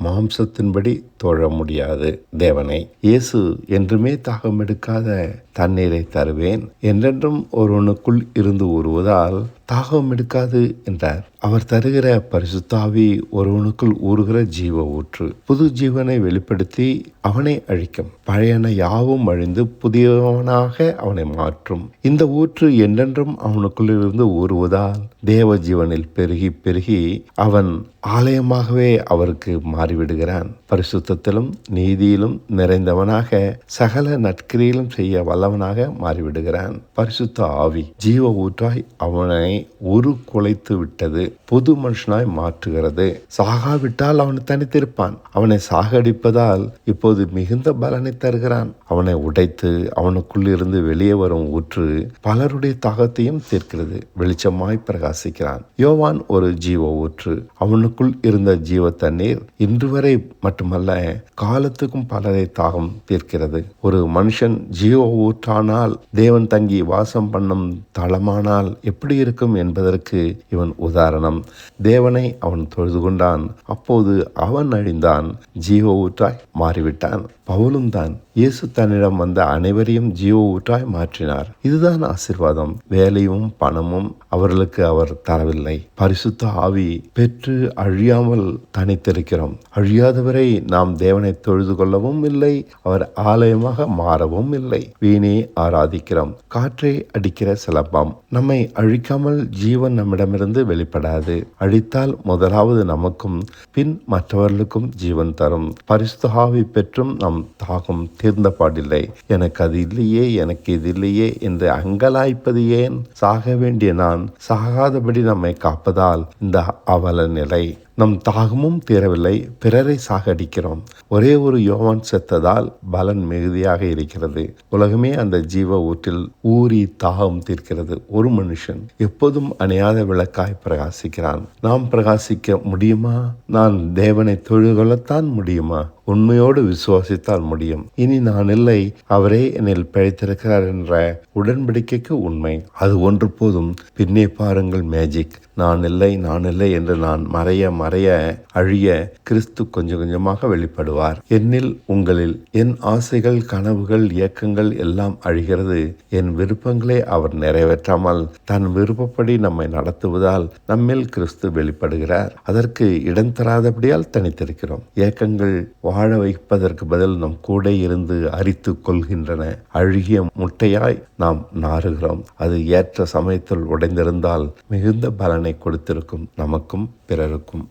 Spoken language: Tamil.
மாம்சத்தின்படி தொழ முடியாது. தேவனை இயேசு என்றுமே தாகம் எடுக்காத தண்ணீரை தருவேன். என்றென்றும் ஒருவனுக்குள் இருந்து ஊறுவதால் தாகம் எடுக்காது என்றார். அவர் தருகிற பரிசுத்தாவி ஒருவனுக்குள் ஊறுகிற ஜீவ ஊற்று புது ஜீவனை வெளிப்படுத்தி அவனை அழிக்கும். பழையன யாவும் அழிந்து புதியவனாக அவனை மாற்றும். இந்த ஊற்று என்றென்றும் அவனுக்குள் இருந்து ஊறுவதால் தேவ ஜீவனில் பெருகி பெருகி அவன் ஆலயமாகவே அவருக்கு மாறிவிடுகிறான். சுத்தத்திலும் நீதியிலும் நிறைந்தவனாக சகல நற்கிரியிலும் செய்ய வல்லவனாக மாறிவிடுகிறான். பரிசுத்த ஆவி ஜீவ ஊற்றாய் அவனை உரு குலைத்து விட்டது புது மனுஷனாய் மாற்றுகிறது. சாகாவிட்டால் அவன் தனித்திருப்பான். அவனை சாகடிப்பதால் இப்போது மிகுந்த பலனை தருகிறான். அவனை உடைத்து அவனுக்குள்ளிருந்து வெளியே வரும் ஊற்று பலருடைய தாகத்தையும் தீர்க்கிறது வெளிச்சமாய் பிரகாசிக்கிறான். யோவான் ஒரு ஜீவ ஊற்று. அவனுக்குள் இருந்த ஜீவ தண்ணீர் இன்று வரை மட்டுமல்ல காலத்துக்கும் பலரை தாகம் தீர்க்கிறது. ஒரு மனுஷன் ஜீவ ஊற்றானால் தேவன் தங்கி வாசம் பண்ணும் தளமானால் எப்படி இருக்கும் என்பதற்கு இவன் உதாரணம். தேவனை அவன் தொழுது கொண்டான். அப்போது அவன் அழிந்தான். ஜீவ ஊற்றாய் மாறிவிட்டான். பவுலும் தான் இயேசு தன்னிடம் வந்த அனைவரையும் ஜீவ ஊற்றாய் மாற்றினார். இதுதான் ஆசிர்வாதம். வேலையும் பணமும் அவர்களுக்கு அவர் தரவில்லை. பரிசுத்த ஆவி பெற்று அழியாமல் தனித்திருக்கிறோம். அழியாதவரை நாம் தேவனை தொழுது கொள்ளவும் இல்லை அவர் ஆலயமாக மாறவும் இல்லை. வீணே ஆராதிக்கிறோம் காற்றை அடிக்கிற சிலப்பம். நம்மை அழிக்காமல் ஜீவன் நம்மிடமிருந்து வெளிப்படாது. அழித்தால் முதலாவது நமக்கும் பின் மற்றவர்களுக்கும் ஜீவன் தரும். பரிசுத்த பெற்றும் நம் தாகம் தீர்ந்த பாடில்லை. எனக்கு அது இல்லையே எனக்கு இது இல்லையே என்று அங்கலாய்ப்பது ஏன்? சாக வேண்டிய நான் சாகாதபடி நம்மை காப்பதால் இந்த அவல நிலை. நம் தாகமும் தீரவில்லை பிறரை சாகடிக்கிறோம். ஒரே ஒரு யோவான் செத்ததால் பலன் மிகுதியாக இருக்கிறது. உலகமே அந்த ஜீவ ஊற்றில் ஊறி தாகம் தீர்க்கிறது. ஒரு மனுஷன் எப்போதும் அணையாத விளக்காய் பிரகாசிக்கிறான். நாம் பிரகாசிக்க முடியுமா? நான் தேவனை தொழுகொள்ளத்தான் முடியுமா? உண்மையோடு விசுவாசித்தால் முடியும். இனி நான் இல்லை அவரே என்னில் பிழைத்திருக்கிறார் என்ற உடன்படிக்கைக்கு உண்மை. அது ஒன்று போதும். பின்னே பாருங்கள் மேஜிக். நான் இல்லை நான் இல்லை என்று நான் மறைய மறைய அழிய கிறிஸ்து கொஞ்சம் கொஞ்சமாக வெளிப்படுவார். என்னில் உங்களில் என் ஆசைகள் கனவுகள் இயக்கங்கள் எல்லாம் அழிகிறது. என் விருப்பங்களை அவர் நிறைவேற்றாமல் தன் விருப்பப்படி நம்மை நடத்துவதால் நம்மில் கிறிஸ்து வெளிப்படுகிறார். அதற்கு இடம் தராதபடியால் தனித்திருக்கிறோம். இயக்கங்கள் வாழ வைப்பதற்கு பதில் நம் கூட இருந்து அரித்து கொள்கின்றன. அழுகிய முட்டையாய் நாம் நாறுகிறோம். அது ஏற்ற சமயத்தில் உடைந்திருந்தால் மிகுந்த பலனை கொடுத்திருக்கும். நமக்கும் பிறருக்கும்.